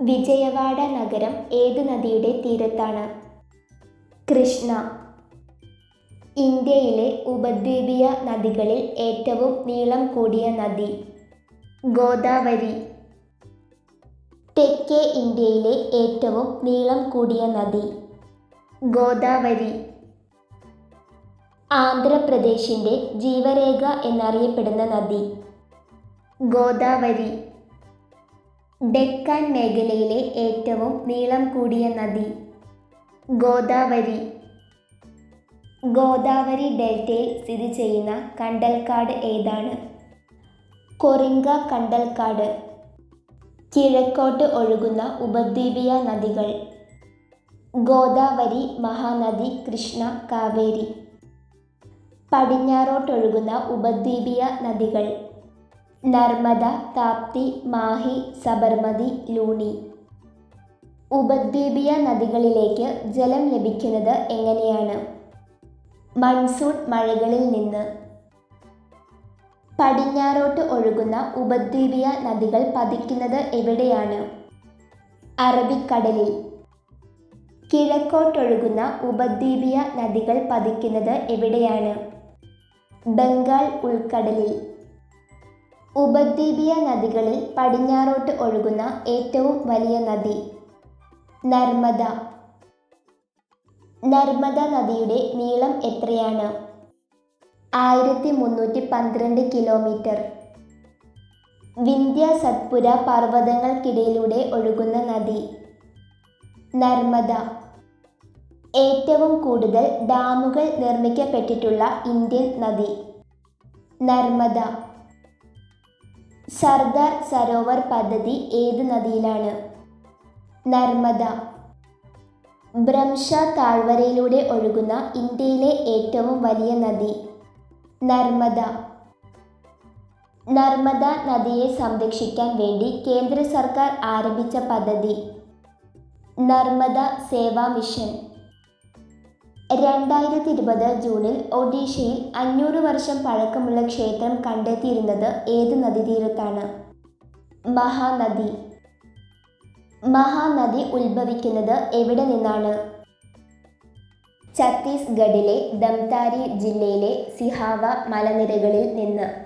വിജയവാഡ നഗരം ഏത് നദിയുടെ തീരത്താണ്? കൃഷ്ണ. ഇന്ത്യയിലെ ഉപദ്വീപീയ നദികളിൽ ഏറ്റവും നീളം കൂടിയ നദി ഗോദാവരി. തെക്കേ ഇന്ത്യയിലെ ഏറ്റവും നീളം കൂടിയ നദി ഗോദാവരി. ആന്ധ്രാപ്രദേശിന്റെ ജീവരേഖ എന്നറിയപ്പെടുന്ന നദി ഗോദാവരി. ഡെക്കാൻ മേഖലയിലെ ഏറ്റവും നീളം കൂടിയ നദി. ഗോദാവരി. ഗോദാവരി ഡെൽറ്റയിൽ സ്ഥിതി ചെയ്യുന്ന കണ്ടൽക്കാട് ഏതാണ്? കൊറിങ്ക കണ്ടൽക്കാട്. കിഴക്കോട്ട് ഒഴുകുന്ന ഉപദ്വീപീയ നദികൾ. ഗോദാവരി മഹാനദി കൃഷ്ണ കാവേരി. പടിഞ്ഞാറോട്ടൊഴുകുന്ന ഉപദ്വീപീയ നദികൾ. നർമ്മദ താപ്തി മാഹി സബർമതി ലൂണി. ഉപദ്വീപീയ നദികളിലേക്ക് ജലം ലഭിക്കുന്നത് എങ്ങനെയാണ്? മൺസൂൺ മഴകളിൽ നിന്ന്. പടിഞ്ഞാറോട്ട് ഒഴുകുന്ന ഉപദ്വീപീയ നദികൾ പതിക്കുന്നത് എവിടെയാണ്? അറബിക്കടലിൽ. കിഴക്കോട്ടൊഴുകുന്ന ഉപദ്വീപീയ നദികൾ പതിക്കുന്നത് എവിടെയാണ്? ബംഗാൾ ഉൾക്കടലിൽ. ഉപദ്വീപീയ നദികളിൽ പടിഞ്ഞാറോട്ട് ഒഴുകുന്ന ഏറ്റവും വലിയ നദി നർമ്മദ. നർമ്മദ നദിയുടെ നീളം എത്രയാണ്? ആയിരത്തി മുന്നൂറ്റി പന്ത്രണ്ട് കിലോമീറ്റർ. വിന്ധ്യ സത്പുര പർവതങ്ങൾക്കിടയിലൂടെ ഒഴുകുന്ന നദി നർമ്മദ. ഏറ്റവും കൂടുതൽ ഡാമുകൾ നിർമ്മിക്കപ്പെട്ടിട്ടുള്ള ഇന്ത്യൻ നദി നർമ്മദ. സർദാർ സരോവർ പദ്ധതി ഏത് നദിയിലാണ്? നർമ്മദ. ഭ്രംശ താഴ്വരയിലൂടെ ഒഴുകുന്ന ഇന്ത്യയിലെ ഏറ്റവും വലിയ നദി. നർമ്മദ. നർമ്മദ നദിയെ സംരക്ഷിക്കാൻ വേണ്ടി കേന്ദ്ര സർക്കാർ ആരംഭിച്ച പദ്ധതി. നർമ്മദ സേവാ മിഷൻ. രണ്ടായിരത്തി ഇരുപത് ജൂണിൽ ഒഡീഷയിൽ അഞ്ഞൂറ് വർഷം പഴക്കമുള്ള ക്ഷേത്രം കണ്ടെത്തിയിരുന്നത് ഏത് നദീതീരത്താണ്? മഹാനദി. മഹാനദി ഉത്ഭവിക്കുന്നത് എവിടെ നിന്നാണ്? ഛത്തീസ്ഗഡിലെ ദംതാരി ജില്ലയിലെ സിഹാവ മലനിരകളിൽ നിന്ന്.